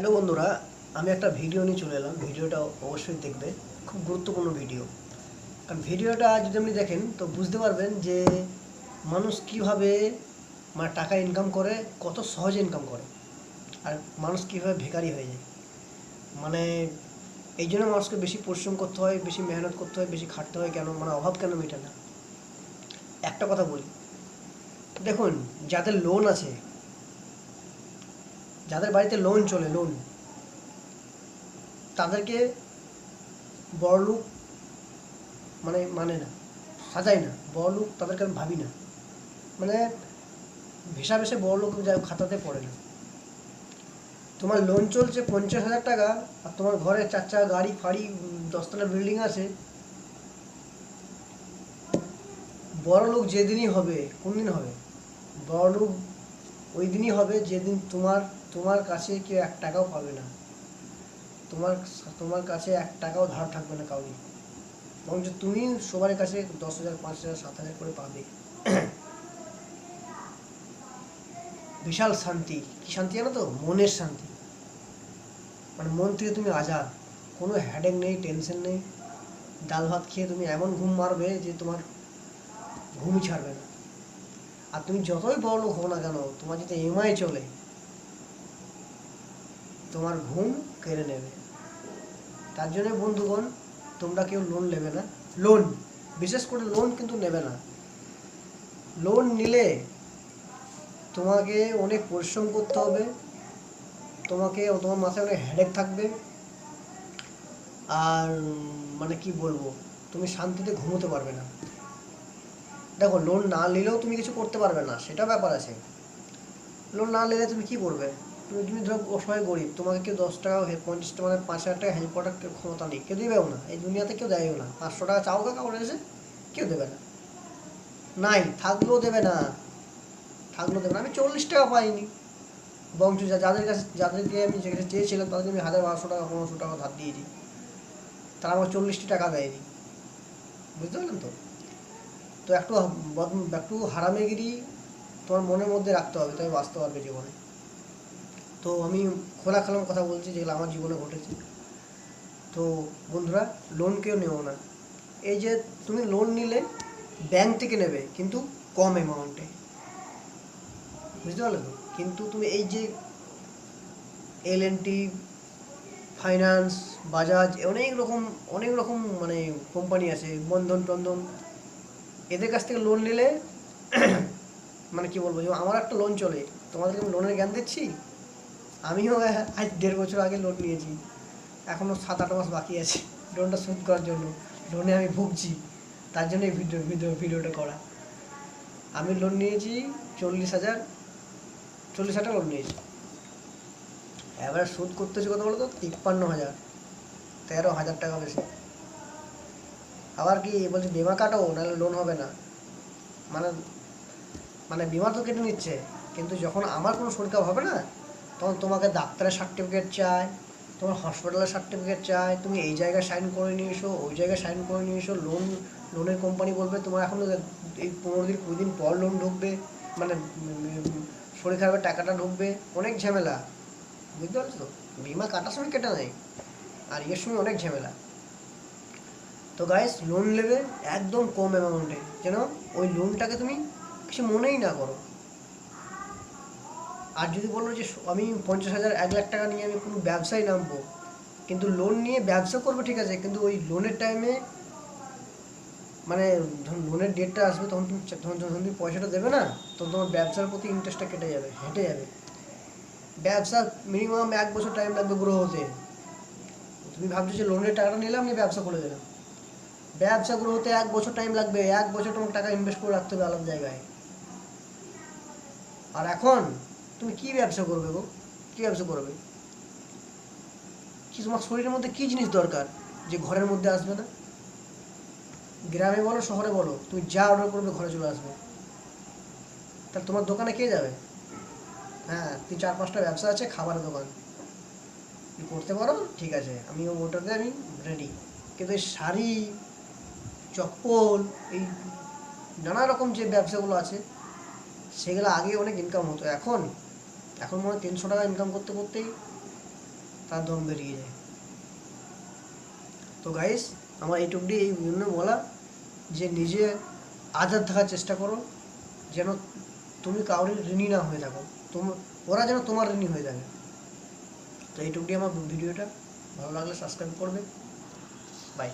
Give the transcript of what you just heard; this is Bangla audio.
হ্যালো বন্ধুরা, আমি একটা ভিডিও নিয়ে চলে এলাম। ভিডিওটা অবশ্যই দেখবে। খুব গুরুত্বপূর্ণ ভিডিও কারণ ভিডিওটা যদি আপনি দেখেন, তো বুঝতে পারবেন যে মানুষ কীভাবে মানে টাকা ইনকাম করে, কত সহজে ইনকাম করে, আর মানুষ কীভাবে ভিখারি হয়ে যায়। মানে এই জন্য মানুষকে বেশি পরিশ্রম করতে হয়, বেশি মেহনত করতে হয়, বেশি খাটতে হয় কেন মানে অভাব কেন মেটে না একটা কথা বলি। দেখুন, যাদের লোন আছে যাদের বাড়িতে লোন চলে লোন তাদেরকে বড়লোক মানে মানে না সাজাই না। বড়লোক তাদেরকে আমি ভাবি না। মানে ভেসা ভেসে বড়লোক যাই খাতাতে পড়ে না। তোমার লোন চলছে পঞ্চাশ হাজার টাকা আর তোমার ঘরে চার চাকা গাড়ি, ফাড়ি, দশতলা বিল্ডিং আছে। বড় লোক যেদিনই হবে কোন দিন হবে? বড় লোক ওই দিনই হবে যেদিন তোমার তোমার কাছে কেউ এক টাকাও পাবে না। তোমার তোমার কাছে এক টাকাও ধার থাকবে না কাউরি বরঞ্চ তুমি সবার কাছে দশ হাজার, পাঁচ হাজার, সাত হাজার করে পাবে। বিশাল শান্তি। কি শান্তি জানো তো? মনের শান্তি। মানে মন থেকে তুমি আজাদ। কোনো হ্যাডেক নেই টেনশন নেই। ডাল ভাত খেয়ে তুমি এমন ঘুম মারবে যে তোমার ঘুমই ছাড়বে না। আর তুমি যতই বড় লোক হো না কেন, তোমার যদি এমআই চলে তোমার ঘুম কেড়ে নেবে। তার জন্য বন্ধুগণ, তোমরা কেউ লোন নেবে না। লোন বিশেষ করে লোন কিন্তু নেবে না। লোন নিলে তোমাকে অনেক পরিশ্রম করতে হবে। তোমাকে, তোমার মাথায় অনেক হেডেক থাকবে। আর মানে কি বলব, তুমি শান্তিতে ঘুমোতে পারবে না। দেখো লোন না নিলেও তুমি কিছু করতে পারবে না সেটা ব্যাপার আছে। লোন না নিলে তুমি কি করবে? তুমি তুমি ধরো অসহায় গরিব, তোমাকে কেউ দশ টাকা পঞ্চাশ টাকা মানে পাঁচ হাজার টাকা হেল্প করার ক্ষমতা নেই। কেউ দেবেও না। এই দুনিয়াতে কেউ দেয়ও না। পাঁচশো টাকা চাও কাউকে এসে কেউ দেবে না। নাই, থাকলেও দেবে না। থাকলেও দেবে না। আমি চল্লিশ টাকা পাইনি। বংশ যাদের কাছে যাদেরকে আমি যেখানে চেয়েছিলাম, তাদেরকে আমি হাজার বারোশো টাকা, পনেরোশো টাকা ধার দিয়েছি। তারা আমার চল্লিশটি টাকা দেয়নি। বুঝতে পারলেন তো? তো একটু একটু হারামেগিরি তোমার মনের মধ্যে রাখতে হবে তবে বাঁচতে পারবে জীবনে। তো আমি খোলা খালাম কথা বলছি যেগুলো আমার জীবনে ঘটেছে। তো বন্ধুরা লোন কেউ নেও না। এই যে তুমি লোন নিলে ব্যাংক থেকে নেবে, কিন্তু কম অ্যামাউন্টে বুঝতে পারলে তো? কিন্তু তুমি এই যে L N T finance Bajaj অনেক রকম অনেক রকম মানে কোম্পানি আছে, বন্ধন টন্ধন। এদের কাছ থেকে লোন নিলে মানে কি বলব আমার একটা লোন চলে। তোমাদেরকে আমি লোনের জ্ঞান দিচ্ছি? আমিও আজ দেড় বছর আগে লোন নিয়েছি। এখনও সাত আট মাস বাকি আছে। লোনটা শোধ করার জন্য। লোনে আমি ভুগছি। তার জন্য এই ভিডিও ভিডিও ভিডিওটা করা। আমি লোন নিয়েছি চল্লিশ হাজার। চল্লিশ হাজার লোন নিয়েছি। এবার সুদ করতেছি কত বলো তো তিপ্পান্ন হাজার। তেরো হাজার টাকা বেশি। আবার কি বলছে, বিমা কাটো, নাহলে লোন হবে না। মানে মানে বিমা তো কেটে নিচ্ছে। কিন্তু যখন আমার কোনো শরীর হবে না তখন তোমাকে ডাক্তারের সার্টিফিকেট চাই, তোমার হসপিটালের সার্টিফিকেট চাই, তুমি এই জায়গায় সাইন করে নিয়ে এসো, ওই জায়গায় সাইন করে নিয়ে এসো লোন লোনের কোম্পানি বলবে তোমার এখন এই পনেরো দিন, কুড়ি দিন পর লোন ঢুকবে মানে শরীর খারাপের টাকাটা ঢুকবে, অনেক ঝামেলা, বুঝতে পারছ তো? বিমা কাটার সময় কেটে নেয়, আর এর সময় অনেক ঝামেলা। তো গাইস লোন নেবে একদম কম অ্যামাউন্টে যেন ওই লোনটাকে তুমি কিছু মনেই না করো। আর যদি বলো যে আমি পঞ্চাশ হাজার, এক লাখ টাকা নিয়ে আমি কোনো ব্যবসায় নামবো, কিন্তু লোন নিয়ে ব্যবসা করব, ঠিক আছে, কিন্তু ওই লোনের টাইমে মানে যখন লোনের ডেটটা আসবে, তখন তুমি তখন যখন তুমি পয়সাটা দেবে না, তখন তোমার ব্যবসার প্রতি ইন্টারেস্টটা কেটে যাবে, হেঁটে যাবে। ব্যবসা মিনিমাম এক বছর টাইম লাগবে গ্রো হতে তুমি ভাবছ যে লোনের টাকাটা নিলাম, নিয়ে ব্যবসা করে দিলাম। ব্যবসা গ্রো হতে এক বছর টাইম লাগবে, এক বছর তোমার টাকা ইনভেস্ট করে রাখতে হবে আলাদা জায়গায়। আর এখন তুমি কি ব্যবসা করবে গো? কি ব্যবসা করবে? কি তোমার শরীরের মধ্যে কি জিনিস দরকার যে ঘরের মধ্যে আসবে না? গ্রামে বলো, শহরে বলো, তুমি যা অর্ডার করবে ঘরে চলে আসবে। তাহলে তোমার দোকানে কে যাবে? হ্যাঁ তুই চার, পাঁচটা ব্যবসা আছে, খাবারের দোকান। তুমি করতে পারো, ঠিক আছে আমি ওটাতে আমি রেডি কিন্তু এই শাড়ি, চপ্পল, এই নানা রকম যে ব্যবসাগুলো আছে, সেগুলো আগে অনেক ইনকাম হতো। এখন এখন মনে হয় তিনশো টাকা ইনকাম করতে করতেই তার দম বেরিয়ে যায়। তো গাইস আমার এইটুকুটি এই জন্য বলা যে নিজে আজাদ থাকার চেষ্টা করো, যেন তুমি কাউরির ঋণী না হয়ে থাকো। তোমার ওরা যেন তোমার ঋণী হয়ে থাকে। তো এইটুকুটি আমার ভিডিওটা। ভালো লাগলে সাবস্ক্রাইব করবে। বাই